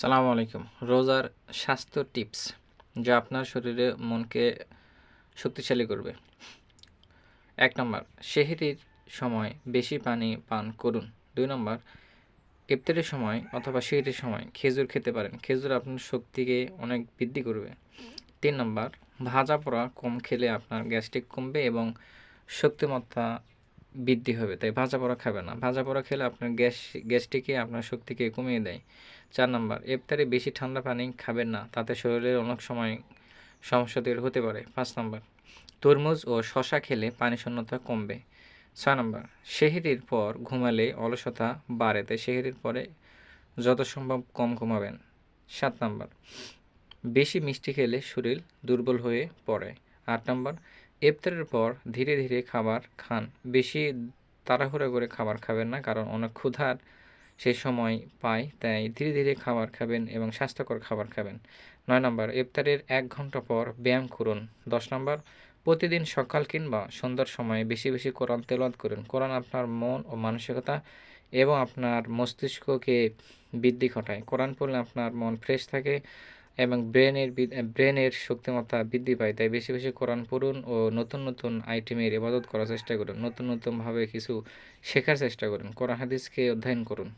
সালামু আলাইকুম। রোজার স্বাস্থ্য টিপস, যা আপনার শরীরে মনকে শক্তিশালী করবে। এক নম্বর, সেহেরির সময় বেশি পানি পান করুন। দুই নম্বর, ইফতারের সময় অথবা সেহেরির সময় খেজুর খেতে পারেন। খেজুর আপনার শক্তিকে অনেক বৃদ্ধি করবে। তিন নম্বর, ভাজা পোড়া কম খেলে আপনার গ্যাস্ট্রিক কমবে এবং শক্তিমত্তা বৃদ্ধি হবে, তাই ভাজা পোড়া খাবে না। ভাজা পোড়া খেলে আপনার গ্যাস গ্যাস্ট্রিকে আপনার শক্তিকে কমিয়ে দেয়। চার নম্বর, ইফতারে বেশি ঠান্ডা পানি খাবেন না, তাতে শরীরের অনেক সময় সমস্যা তৈরি হতে পারে। পাঁচ নম্বর, তরমুজ ও শশা খেলে পানি শূন্যতা কমবে। ছয় নম্বর, সেহেরির পর ঘুমালে অলসতা বাড়ে, তাই সেহেরির পরে যত সম্ভব কম ঘুমাবেন। সাত নম্বর, বেশি মিষ্টি খেলে শরীর দুর্বল হয়ে পড়ে। আট নম্বর ইফতারের পর ধীরে ধীরে খাবার খান। বেশি তাড়াহুড়া করে খাবার খাবেন না, কারণ অনেক ক্ষুধার সেই সময় পায়, তাই ধীরে ধীরে খাবার খাবেন এবং স্বাস্থ্যকর খাবার খাবেন। নয় নম্বর, ইফতারের এক ঘণ্টা পর ব্যায়াম করুন। দশ নম্বর, প্রতিদিন সকাল কিংবা সন্ধ্যার সময়ে বেশি বেশি কোরআন তেলাওয়াত করুন। কোরআন আপনার মন ও মানসিকতা এবং আপনার মস্তিষ্ককে বৃদ্ধি ঘটায়। কোরআন পড়লে আপনার মন ফ্রেশ থাকে এবং ব্রেনের ব্রেনের শক্তিমত্তা বৃদ্ধি পায়। তাই বেশি বেশি কোরআন পড়ুন ও নতুন নতুন আইটেমের ইবাদত করার চেষ্টা করুন। নতুন নতুনভাবে কিছু শেখার চেষ্টা করুন। কোরআন হাদিসকে অধ্যয়ন করুন।